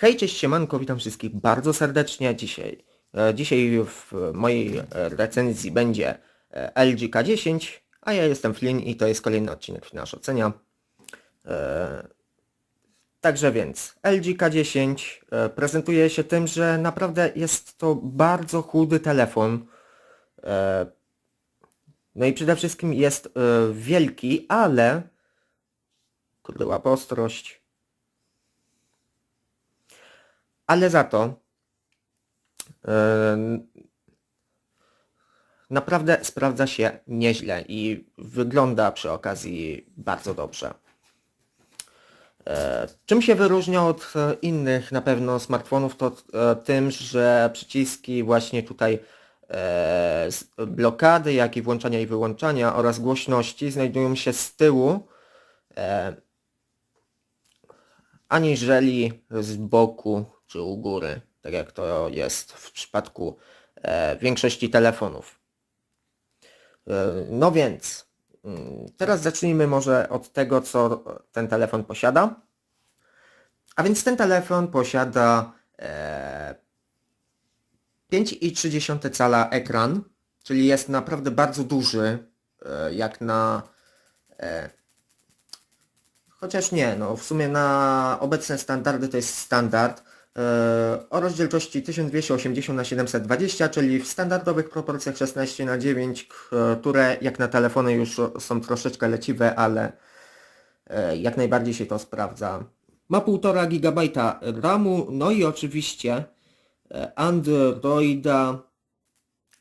Hej, cześć, siemanko, witam wszystkich bardzo serdecznie dzisiaj. e, Dzisiaj w mojej recenzji będzie e, LG K10, a ja jestem Flynn i to jest kolejny odcinek Finasz Ocenia. E, Także więc, LG K10 e, prezentuje się tym, że naprawdę jest to bardzo chudy telefon. No i przede wszystkim jest wielki, ale... Kurde, łapa ostrość. Ale za to em, naprawdę sprawdza się nieźle i wygląda przy okazji bardzo dobrze. E, Czym się wyróżnia od innych na pewno smartfonów to e, tym, że przyciski właśnie tutaj e, blokady, jak i włączania i wyłączania oraz głośności znajdują się z tyłu aniżeli z boku czy u góry, tak jak to jest w przypadku e, większości telefonów. E, no więc, mm, teraz zacznijmy może od tego, co ten telefon posiada. A więc ten telefon posiada e, 5,3 cala ekran, czyli jest naprawdę bardzo duży, e, jak na e, Chociaż nie, no w sumie na obecne standardy to jest standard e, o rozdzielczości 1280 na 720, czyli w standardowych proporcjach 16 na 9, k- które jak na telefony już są troszeczkę leciwe, ale e, jak najbardziej się to sprawdza. Ma 1,5 GB RAMu, no i oczywiście e, Androida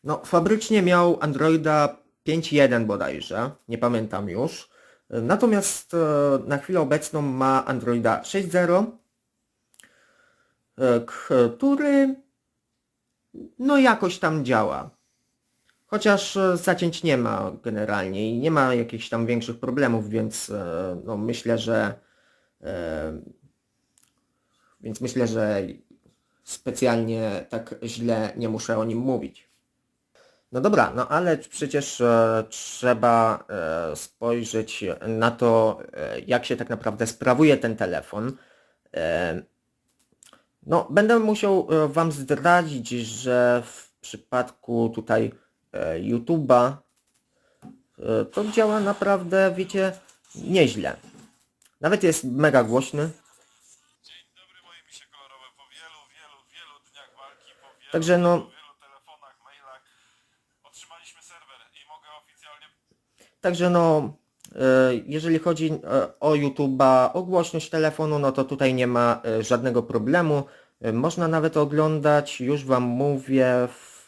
no, fabrycznie miał Androida 5.1 bodajże, nie pamiętam już. Natomiast e, na chwilę obecną ma Androida 6.0, e, który no jakoś tam działa. Chociaż e, zacięć nie ma generalnie i nie ma jakichś tam większych problemów, więc e, no myślę, że e, więc myślę, że specjalnie tak źle nie muszę o nim mówić. No dobra, no ale przecież e, trzeba e, spojrzeć na to, e, jak się tak naprawdę sprawuje ten telefon. No, będę musiał e, Wam zdradzić, że w przypadku tutaj e, YouTube'a e, to działa naprawdę, wiecie, nieźle. Nawet jest mega głośny. Dzień dobry moje misie kolorowe. Po wielu, wielu, wielu dniach walki, po wielu, Także no- wielu, wielu telefonach, mailach otrzymaliśmy serwer i mogę oficjalnie Także no, jeżeli chodzi e, o YouTube'a, o głośność telefonu, no to tutaj nie ma e, żadnego problemu. E, Można nawet oglądać, już Wam mówię, w,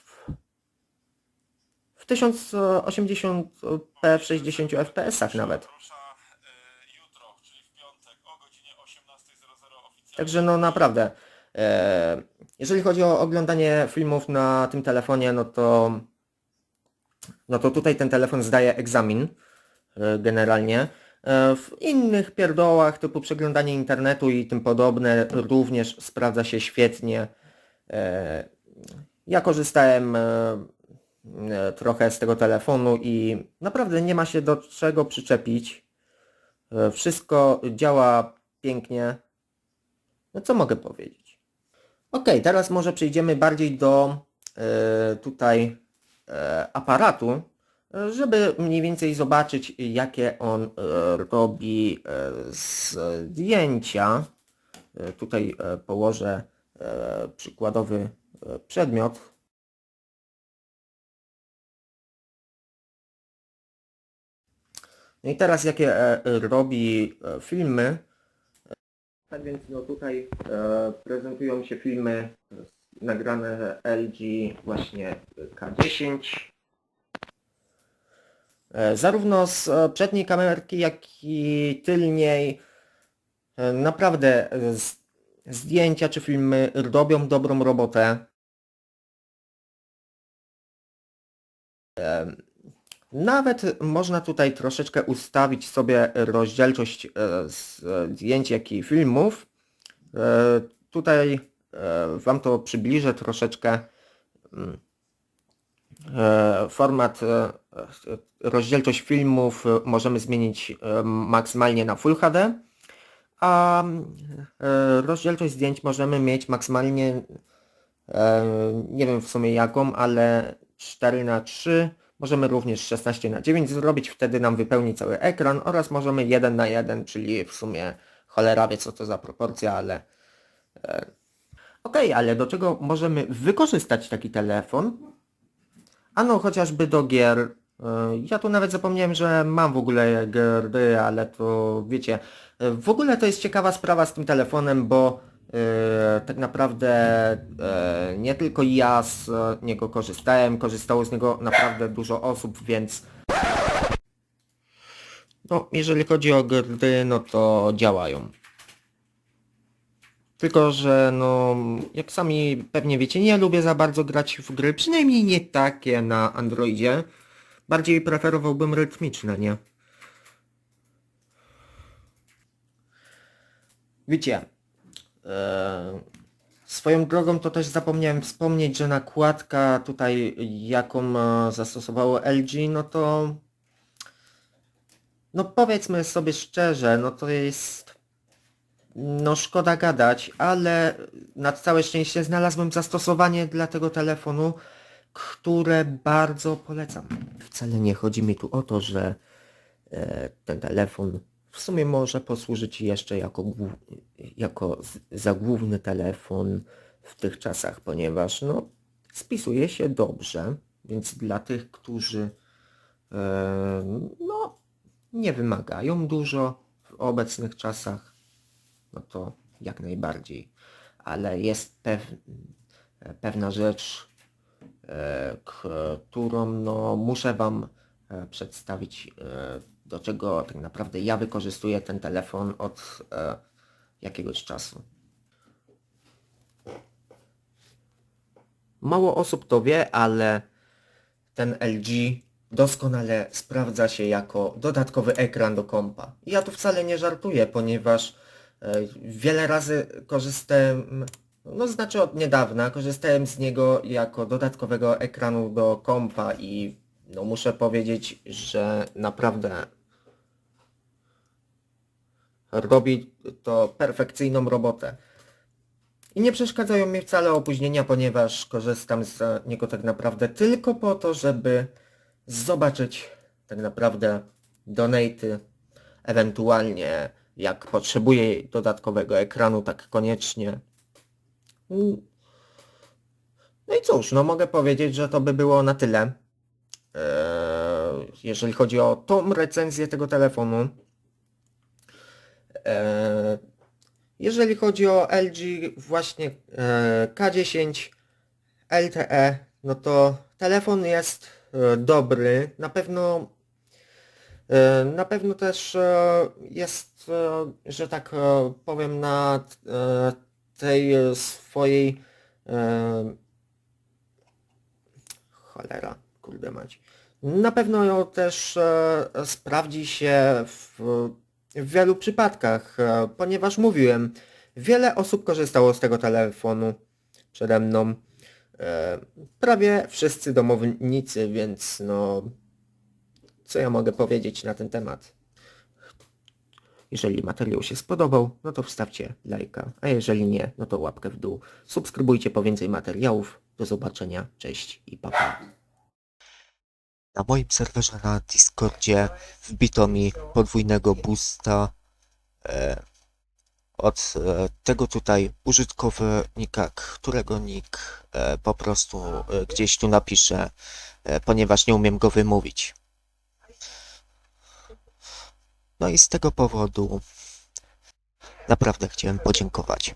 w 1080p w 60 fps nawet. rusza e, jutro, czyli w piątek o godzinie 18.00 oficjalnie. Także no naprawdę, e, jeżeli chodzi o oglądanie filmów na tym telefonie, no to no to tutaj ten telefon zdaje egzamin e, generalnie. E, W innych pierdołach typu przeglądanie internetu i tym podobne również sprawdza się świetnie. E, Ja korzystałem e, e, trochę z tego telefonu i naprawdę nie ma się do czego przyczepić. E, Wszystko działa pięknie. No co mogę powiedzieć? Ok, teraz może przejdziemy bardziej do e, tutaj e, aparatu, e, żeby mniej więcej zobaczyć jakie on e, robi e, zdjęcia. E, tutaj położę przykładowy przedmiot. No i teraz jakie robi filmy. Tak więc no tutaj prezentują się filmy nagrane LG właśnie K10. E, zarówno z e, przedniej kamerki, jak i tylniej e, naprawdę zdjęcia czy filmy robią dobrą robotę. Nawet można tutaj troszeczkę ustawić sobie rozdzielczość zdjęć, jak i filmów. Tutaj Wam to przybliżę troszeczkę. E, Format, e, e, rozdzielczość filmów możemy zmienić maksymalnie na Full HD, a rozdzielczość zdjęć możemy mieć maksymalnie, nie wiem w sumie jaką, ale 4 na 3 możemy również 16 na 9 zrobić, wtedy nam wypełni cały ekran oraz możemy 1 na 1, czyli w sumie cholera wie co to za proporcja, ale okej, ale do czego możemy wykorzystać taki telefon? Ano chociażby do gier. E, Ja tu nawet zapomniałem, że mam w ogóle gry, ale to wiecie, e, w ogóle to jest ciekawa sprawa z tym telefonem, bo e, tak naprawdę e, nie tylko ja z niego korzystałem, korzystało z niego naprawdę dużo osób, więc no, jeżeli chodzi o gry, no to działają. Tylko, że no, jak sami pewnie wiecie, nie lubię za bardzo grać w gry, przynajmniej nie takie na Androidzie. Bardziej preferowałbym rytmiczne, nie? Wiecie, e, swoją drogą to też zapomniałem wspomnieć, że nakładka tutaj, jaką e, zastosowało LG, no to no powiedzmy sobie szczerze, no to jest no szkoda gadać, ale na całe szczęście znalazłem zastosowanie dla tego telefonu, które bardzo polecam. Wcale nie chodzi mi tu o to, że e, ten telefon w sumie może posłużyć jeszcze jako, jako za główny telefon w tych czasach, ponieważ no, spisuje się dobrze, więc dla tych, którzy e, no, nie wymagają dużo w obecnych czasach, no to jak najbardziej. Ale jest pew, pewna rzecz, e, którą no, muszę Wam e, przedstawić, e, do czego tak naprawdę ja wykorzystuję ten telefon od jakiegoś czasu. Mało osób to wie, ale ten LG doskonale sprawdza się jako dodatkowy ekran do kompa. Ja tu wcale nie żartuję, ponieważ wiele razy korzystałem, no znaczy od niedawna, korzystałem z niego jako dodatkowego ekranu do kompa i no muszę powiedzieć, że naprawdę robi to perfekcyjną robotę. I nie przeszkadzają mi wcale opóźnienia, ponieważ korzystam z niego tak naprawdę tylko po to, żeby zobaczyć tak naprawdę donaty, ewentualnie jak potrzebuję dodatkowego ekranu, tak koniecznie. No i cóż, no mogę powiedzieć, że to by było na tyle. Eee, jeżeli chodzi o tą recenzję tego telefonu. Eee, jeżeli chodzi o LG właśnie e, K10 LTE, no to telefon jest e, dobry. Na pewno na pewno też e, jest, e, że tak e, powiem, na e, tej e, swojej e, cholera, kurde mać. Na pewno też e, sprawdzi się w, w wielu przypadkach, e, ponieważ mówiłem, wiele osób korzystało z tego telefonu przede mną. E, prawie wszyscy domownicy, więc no co ja mogę powiedzieć na ten temat? Jeżeli materiał się spodobał, no to wstawcie lajka, a jeżeli nie, no to łapkę w dół. Subskrybujcie po więcej materiałów. Do zobaczenia, cześć i pa. pa. Na moim serwerze na Discordzie wbito mi podwójnego boosta e, od e, tego tutaj użytkownika, którego nick e, po prostu e, gdzieś tu napiszę, e, ponieważ nie umiem go wymówić. No i z tego powodu naprawdę chciałem podziękować.